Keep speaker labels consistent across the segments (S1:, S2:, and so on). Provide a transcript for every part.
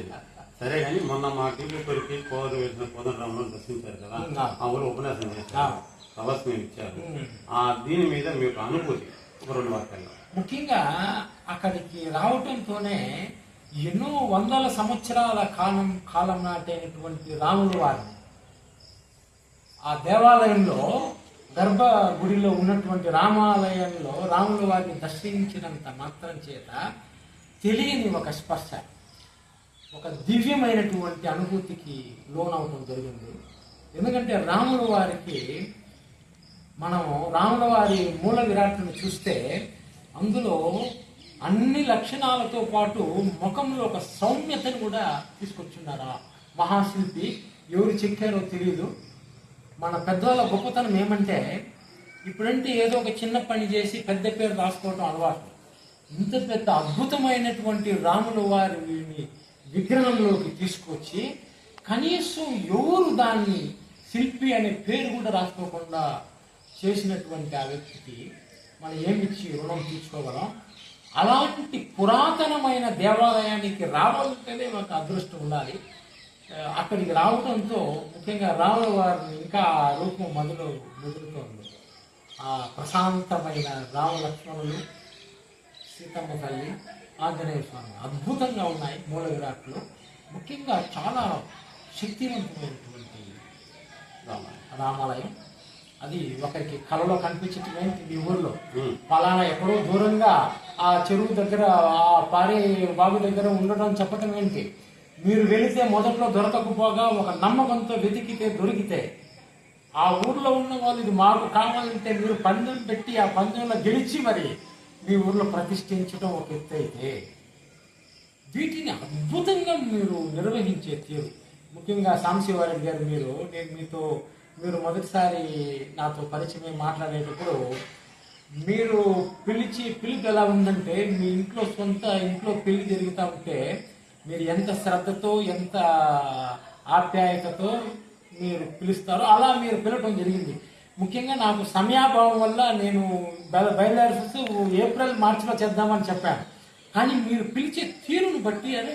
S1: మంచిది సరే కానీ మొన్న మా టీవీ కొరికి కోరు వేసిన కోదండరాములను దర్శించారు కదా
S2: ఆ.
S1: ఊరు ఉపన్యాసం. చేశారు ప్రవచనం ఇచ్చారు. ఆ దీని మీద మీకు అనుభూతి ఒక రెండు వాక్యాల్లో
S2: ముఖ్యంగా అక్కడికి రావటంతోనే ఎన్నో వందల సంవత్సరాల కాలం కాలం నాటైనటువంటి రాముల వారిని ఆ దేవాలయంలో గర్భ గుడిలో ఉన్నటువంటి రామాలయంలో రాముల వారిని దర్శించినంత మాత్రం చేత తెలియని ఒక స్పర్శ ఒక దివ్యమైనటువంటి అనుభూతికి లోనవటం జరిగింది. ఎందుకంటే రాముల వారికి మనం రాముల వారి మూల విరాట్ను చూస్తే అందులో అన్ని లక్షణాలతో పాటు ముఖంలో ఒక సౌమ్యతను కూడా తీసుకొచ్చున్నారా? మహాశిల్పి ఎవరు చెక్కారో తెలియదు మన పెద్దవాళ్ళ గొప్పతనం ఏమంటే ఇప్పుడంటే ఏదో ఒక చిన్న పని చేసి పెద్ద పేరు రాసుకోవడం అలవాటు. ఇంత పెద్ద అద్భుతమైనటువంటి రాముల వారిని విగ్రహంలోకి తీసుకొచ్చి కనీసం ఎవరు దాన్ని శిల్పి అనే పేరు కూడా రాసుకోకుండా చేసినటువంటి ఆ వ్యక్తికి మనం ఏమిచ్చి రుణం తీర్చుకోగలం అలాంటి పురాతనమైన దేవాలయానికి రావాలంటేనే మాకు అదృష్టం ఉండాలి. అక్కడికి రావడంతో ముఖ్యంగా రాముల వారిని ఇంకా ఆ రూపం మొదలు ముదురుతోంది ఆ ప్రశాంతమైన రామ లక్ష్మణులు సీతమ్మ తల్లి ఆంజనేయ స్వామి అద్భుతంగా ఉన్నాయి మూల విరాట్లు. ముఖ్యంగా చాలా శక్తివంతమైనటువంటి. రామాలయం. అది ఒకరికి కలలో కనిపించేటువంటి మీ ఊర్లో. పలానా ఎక్కడో దూరంగా ఆ చెరువు దగ్గర ఆ పారే బావి దగ్గర ఉండడం చెప్పటం ఏంటి? మీరు వెళితే మొదట్లో దొరకకపోగా ఒక నమ్మకంతో వెతికితే దొరికితే ఆ ఊర్లో ఉన్న వాళ్ళు ఇది మాకు కావాలంటే మీరు పందెం పెట్టి ఆ పందెంలో గెలిచి మరి మీ ఊర్లో ప్రతిష్ఠించడం ఒక ఎత్తు అయితే వీటిని అద్భుతంగా మీరు నిర్వహించే తీరు. ముఖ్యంగా సాంశివారెడ్డి గారు మీరు నేను మీతో మీరు మొదటిసారి నాతో పరిచయం మాట్లాడేటప్పుడు మీరు పిలిచి పిలుపు ఎలా ఉందంటే మీ ఇంట్లో సొంత ఇంట్లో పెళ్ళి జరుగుతూ ఉంటే మీరు ఎంత శ్రద్ధతో ఎంత ఆప్యాయతతో మీరు పిలుస్తారో అలా మీరు పిలవటం జరిగింది. ముఖ్యంగా నాకు సమయాభావం వల్ల నేను బయ- బయలుదేరి ఏప్రిల్ మార్చిలో చేద్దామని చెప్పాను కానీ మీరు పిలిచే తీరును బట్టి అరే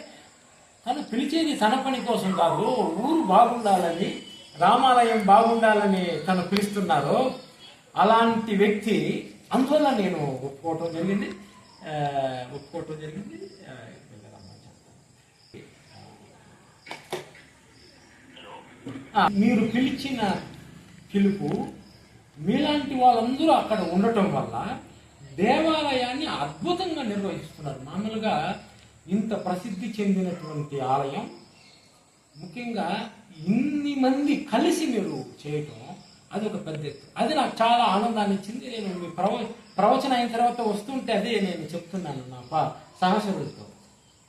S2: తను పిలిచేది తన పని కోసం కాదు ఊరు బాగుండాలని రామాలయం బాగుండాలని తను పిలుస్తున్నారు అలాంటి వ్యక్తి అందువల్ల నేను ఒప్పుకోవటం జరిగింది. ఒప్పుకోవటం జరిగింది. మీరు పిలిచిన పిలుపు మీలాంటి వాళ్ళందరూ అక్కడ ఉండటం వల్ల దేవాలయాన్ని అద్భుతంగా నిర్వహిస్తున్నారు. మామూలుగా ఇంత ప్రసిద్ధి చెందినటువంటి ఆలయం ముఖ్యంగా ఇన్ని మంది కలిసి మీరు చేయటం అది ఒక పెద్ద ఎత్తు. అది నాకు చాలా ఆనందాన్ని ఇచ్చింది. నేను మీ ప్రవ ప్రవచన అయిన తర్వాత వస్తుంటే అదే నేను చెప్తున్నాను నా ప సహచరులతో.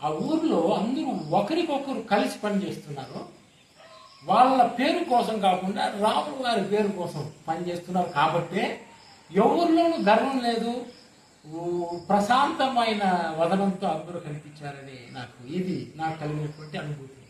S2: ఆ ఊర్లో అందరూ ఒకరికొకరు కలిసి పనిచేస్తున్నారు. వాళ్ళ పేరు కోసం కాకుండా రాములు వారి పేరు కోసం పనిచేస్తున్నారు. కాబట్టే ఎవరిలోనూ గర్వం లేదు. ప్రశాంతమైన వదనంతో అందరూ కనిపించారని నాకు ఇది నాకు కలిగినటువంటి అనుభూతి.